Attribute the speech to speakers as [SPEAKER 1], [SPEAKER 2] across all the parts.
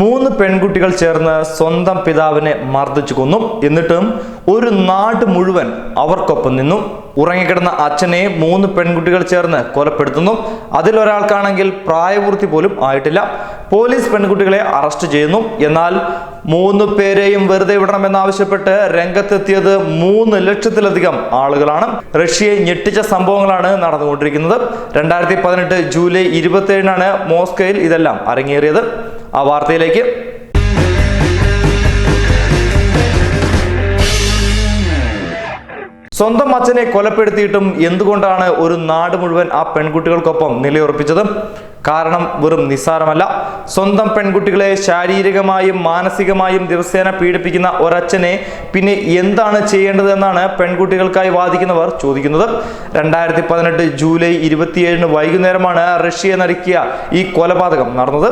[SPEAKER 1] മൂന്ന് പെൺകുട്ടികൾ ചേർന്ന് സ്വന്തം പിതാവിനെ മർദ്ദിച്ചു കൊന്നു. എന്നിട്ടും ഒരു നാട് മുഴുവൻ അവർക്കൊപ്പം നിന്നു. ഉറങ്ങിക്കിടന്ന അച്ഛനെ മൂന്ന് പെൺകുട്ടികൾ ചേർന്ന് കൊലപ്പെടുത്തുന്നു. അതിലൊരാൾക്കാണെങ്കിൽ പ്രായപൂർത്തി പോലും ആയിട്ടില്ല. പോലീസ് പെൺകുട്ടികളെ അറസ്റ്റ് ചെയ്യുന്നു. എന്നാൽ മൂന്ന് പേരെയും വെറുതെ വിടണമെന്നാവശ്യപ്പെട്ട് രംഗത്തെത്തിയത് മൂന്ന് ലക്ഷത്തിലധികം ആളുകളാണ്. റഷ്യയെ ഞെട്ടിച്ച സംഭവങ്ങളാണ് നടന്നുകൊണ്ടിരിക്കുന്നത്. രണ്ടായിരത്തി പതിനെട്ട് ജൂലൈ ഇരുപത്തി ഏഴിനാണ് മോസ്കോയിൽ ഇതെല്ലാം അരങ്ങേറിയത്. ആ വാർത്തയിലേക്ക്. സ്വന്തം അച്ഛനെ കൊലപ്പെടുത്തിയിട്ടും എന്തുകൊണ്ടാണ് ഒരു നാട് മുഴുവൻ ആ പെൺകുട്ടികൾക്കൊപ്പം നിലയുറപ്പിച്ചത്? കാരണം വെറും നിസ്സാരമല്ല. സ്വന്തം പെൺകുട്ടികളെ ശാരീരികമായും മാനസികമായും ദിവസേന പീഡിപ്പിക്കുന്ന ഒരച്ഛനെ പിന്നെ എന്താണ് ചെയ്യേണ്ടതെന്നാണ് പെൺകുട്ടികൾക്കായി വാദിക്കുന്നവർ ചോദിക്കുന്നത്. രണ്ടായിരത്തി പതിനെട്ട് ജൂലൈ ഇരുപത്തിയേഴിന് വൈകുന്നേരമാണ് റഷ്യ നടുക്കിയ ഈ കൊലപാതകം നടന്നത്.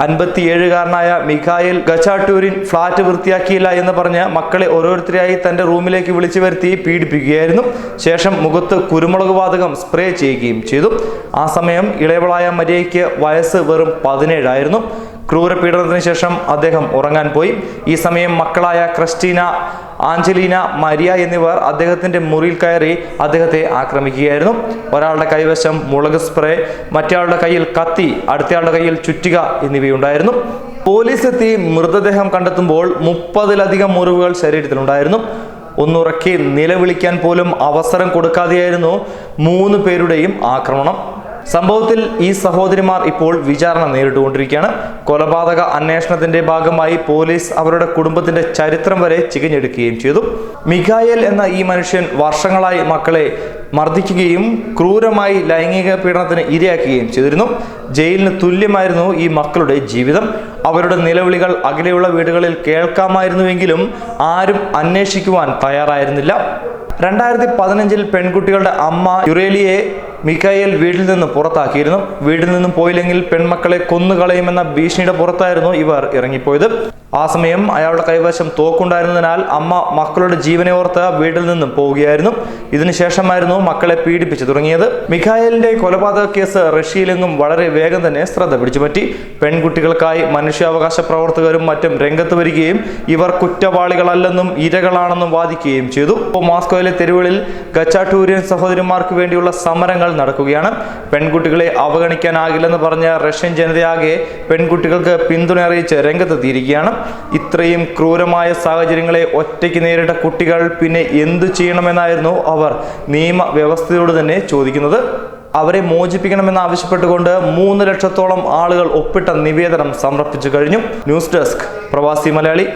[SPEAKER 1] അൻപത്തിയേഴുകാരനായ മിഖായിൽ ഗച്ചാട്ടൂരിൻ ഫ്ളാറ്റ് വൃത്തിയാക്കിയില്ല എന്ന് പറഞ്ഞ് മക്കളെ ഓരോരുത്തരെയായി തന്റെ റൂമിലേക്ക് വിളിച്ചു വരുത്തി പീഡിപ്പിക്കുകയായിരുന്നു. ശേഷം മുഖത്ത് കുരുമുളക് വാതകം സ്പ്രേ ചെയ്യുകയും ചെയ്തു. ആ സമയം ഇളയവളായ മരിയയ്ക്ക് വയസ്സ് വെറും പതിനേഴായിരുന്നു. ക്രൂരപീഡനത്തിന് ശേഷം അദ്ദേഹം ഉറങ്ങാൻ പോയി. ഈ സമയം മക്കളായ ക്രിസ്റ്റീന ആഞ്ചലീന മരിയ എന്നിവർ അദ്ദേഹത്തിന്റെ മുറിയിൽ കയറി അദ്ദേഹത്തെ ആക്രമിക്കുകയായിരുന്നു. ഒരാളുടെ കൈവശം മുളക് സ്പ്രേ മറ്റയാളുടെ കയ്യിൽ കത്തി അടുത്തയാളുടെ കയ്യിൽ ചുറ്റിക എന്നിവയുണ്ടായിരുന്നു. പോലീസ് എത്തി മൃതദേഹം കണ്ടെത്തുമ്പോൾ മുപ്പതിലധികം മുറിവുകൾ ശരീരത്തിലുണ്ടായിരുന്നു. ഒന്നുറക്കി നിലവിളിക്കാൻ പോലും അവസരം കൊടുക്കാതെയായിരുന്നു മൂന്ന് പേരുടെയും ആക്രമണം. സംഭവത്തിൽ ഈ സഹോദരിമാർ ഇപ്പോൾ വിചാരണ നേരിട്ടുകൊണ്ടിരിക്കുകയാണ്. കൊലപാതക അന്വേഷണത്തിന്റെ ഭാഗമായി പോലീസ് അവരുടെ കുടുംബത്തിന്റെ ചരിത്രം വരെ ചികഞ്ഞെടുക്കുകയും ചെയ്തു. മിഖായൽ എന്ന ഈ മനുഷ്യൻ വർഷങ്ങളായി മക്കളെ മർദ്ദിക്കുകയും ക്രൂരമായി ലൈംഗിക പീഡനത്തിന് ഇരയാക്കുകയും ചെയ്തിരുന്നു. ജയിലിന് തുല്യമായിരുന്നു ഈ മക്കളുടെ ജീവിതം. അവരുടെ നിലവിളികൾ അകലെയുള്ള വീടുകളിൽ കേൾക്കാമായിരുന്നുവെങ്കിലും ആരും അന്വേഷിക്കുവാൻ തയ്യാറായിരുന്നില്ല. രണ്ടായിരത്തി പതിനഞ്ചിൽ പെൺകുട്ടികളുടെ അമ്മ യുറേലിയെ മിക്കായേൽ വീട്ടിൽ നിന്ന് പുറത്താക്കിയിരുന്നു. വീട്ടിൽ നിന്നും പോയില്ലെങ്കിൽ പെൺമക്കളെ കൊന്നുകളയുമെന്ന ഭീഷണിയുടെ പുറത്തായിരുന്നു ഇവർ ഇറങ്ങിപ്പോയത്. ആ സമയം അയാളുടെ കൈവശം തോക്കുണ്ടായിരുന്നതിനാൽ അമ്മ മക്കളുടെ ജീവനെ ഓർത്ത് വീട്ടിൽ നിന്നും പോവുകയായിരുന്നു. ഇതിനുശേഷമായിരുന്നു മക്കളെ പീഡിപ്പിച്ചു തുടങ്ങിയത്. മിഖായലിന്റെ കൊലപാതക കേസ് റഷ്യയിലെങ്ങും വളരെ വേഗം തന്നെ ശ്രദ്ധ പിടിച്ചുപറ്റി. പെൺകുട്ടികൾക്കായി മനുഷ്യാവകാശ പ്രവർത്തകരും മറ്റും രംഗത്ത് വരികയും ഇവർ കുറ്റവാളികളല്ലെന്നും ഇരകളാണെന്നും വാദിക്കുകയും ചെയ്തു. മോസ്കോയിലെ തെരുവുകളിൽ ഗച്ചാട്ടൂരിയൻ സഹോദരിമാർക്ക് വേണ്ടിയുള്ള സമരങ്ങൾ നടക്കുകയാണ്. പെൺകുട്ടികളെ അവഗണിക്കാനാകില്ലെന്ന് പറഞ്ഞ റഷ്യൻ ജനതയാകെ പെൺകുട്ടികൾക്ക് പിന്തുണ അറിയിച്ച് രംഗത്തെത്തിയിരിക്കുകയാണ്. ഇത്രയും ക്രൂരമായ സാഹചര്യങ്ങളെ ഒറ്റയ്ക്ക് നേരിട്ട കുട്ടികൾ പിന്നെ എന്തു ചെയ്യണമെന്നായിരുന്നു അവർ നിയമ വ്യവസ്ഥയോട് തന്നെ ചോദിക്കുന്നത്. അവരെ മോചിപ്പിക്കണമെന്ന് ആവശ്യപ്പെട്ടുകൊണ്ട് മൂന്ന് ലക്ഷത്തോളം ആളുകൾ ഒപ്പിട്ട നിവേദനം സമർപ്പിച്ചു കഴിഞ്ഞു. ന്യൂസ് ഡെസ്ക് പ്രവാസി മലയാളി.